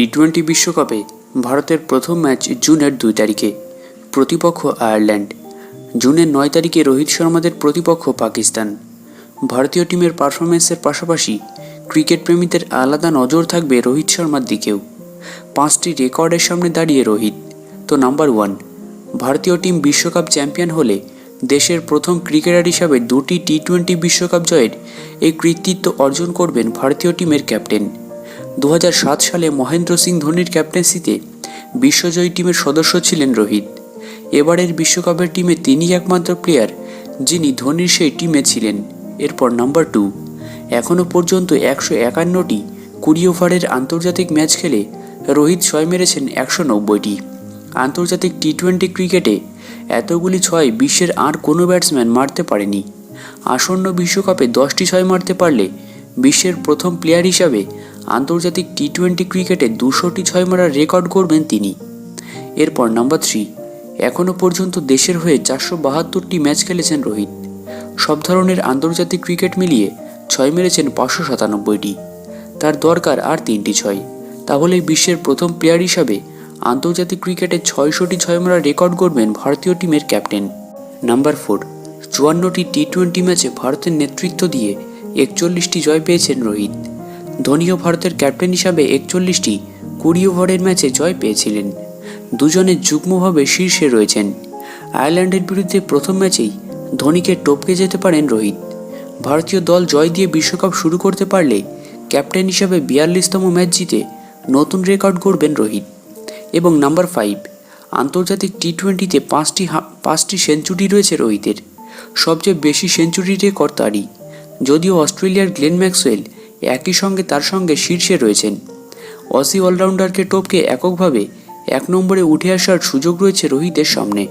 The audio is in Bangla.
টি টোয়েন্টি বিশ্বকাপে ভারতের প্রথম ম্যাচ জুনের দুই তারিখে, প্রতিপক্ষ আয়ারল্যান্ড। জুনের নয় তারিখে রোহিত শর্মাদের প্রতিপক্ষ পাকিস্তান। ভারতীয় টিমের পারফরমেন্সের পাশাপাশি ক্রিকেট প্রেমীদের আলাদা নজর থাকবে রোহিত শর্মার দিকেও। পাঁচটি রেকর্ডের সামনে দাঁড়িয়ে রোহিত। তো নাম্বার ওয়ান, ভারতীয় টিম বিশ্বকাপ চ্যাম্পিয়ন হলে দেশের প্রথম ক্রিকেটার হিসাবে দুটি টি টোয়েন্টি বিশ্বকাপ জয়ের এই কৃতিত্ব অর্জন করবেন ভারতীয় টিমের ক্যাপ্টেন। দু হাজার সাত সালে মহেন্দ্র সিং ধোনির ক্যাপ্টেন্সিতে বিশ্বজয়ী টিমের সদস্য ছিলেন রোহিত। এবারের বিশ্বকাপের টিমে তিনি একমাত্র প্লেয়ার যিনি ধোনির সেই টিমে ছিলেন। এরপর নাম্বার টু এখনও পর্যন্ত একশো একান্নটি কুড়ি ওভারের আন্তর্জাতিক ম্যাচ খেলে রোহিত ছয় মেরেছেন একশো নব্বইটি। আন্তর্জাতিক টি টোয়েন্টি ক্রিকেটে এতগুলি ছয় বিশ্বের আর কোনো ব্যাটসম্যান মারতে পারেনি। আসন্ন বিশ্বকাপে দশটি ছয় মারতে পারলে বিশ্বের প্রথম প্লেয়ার হিসাবে আন্তর্জাতিক টি টোয়েন্টি ক্রিকেটে দুশোটি ছয় মারার রেকর্ড করবেন তিনি। এরপর নাম্বার থ্রি এখনও পর্যন্ত দেশের হয়ে চারশো বাহাত্তরটি ম্যাচ খেলেছেন রোহিত। সব ধরনের আন্তর্জাতিক ক্রিকেট মিলিয়ে ছয় মেরেছেন পাঁচশো সাতানব্বইটি। তার দরকার আর তিনটি ছয়। তাহলে বিশ্বের প্রথম প্লেয়ার হিসাবে আন্তর্জাতিক ক্রিকেটে ছয়শোটি ছয় মারার রেকর্ড করবেন ভারতীয় টিমের ক্যাপ্টেন। নাম্বার ফোর, চুয়ান্নটি টি টোয়েন্টি ম্যাচে ভারতের নেতৃত্ব দিয়ে একচল্লিশটি জয় পেয়েছেন রোহিত। ধোনিও ভারতের ক্যাপ্টেন হিসাবে একচল্লিশটি, কুড়ি ওভারের ম্যাচে জয় পেয়েছিলেন। দুজনে যুগ্মভাবে শীর্ষে রয়েছেন। আয়ারল্যান্ডের বিরুদ্ধে প্রথম ম্যাচেই ধোনিকে টপকে যেতে পারেন রোহিত। ভারতীয় দল জয় দিয়ে বিশ্বকাপ শুরু করতে পারলে ক্যাপ্টেন হিসাবে বিয়াল্লিশতম ম্যাচ জিতে নতুন রেকর্ড গড়বেন রোহিত। এবং নাম্বার ফাইভ, আন্তর্জাতিক টি টোয়েন্টিতে পাঁচটি পাঁচটি সেঞ্চুরি রয়েছে রোহিতের। সবচেয়ে বেশি সেঞ্চুরি রেকর্ড তারই। যদিও অস্ট্রেলিয়ার গ্লেন ম্যাক্সওয়েল একই সঙ্গে তার সঙ্গে শীর্ষে রয়েছেন। অসি অলরাউন্ডারকে টপকে এককভাবে এক নম্বরে উঠে আসার সুযোগ রয়েছে রোহিতের সামনে।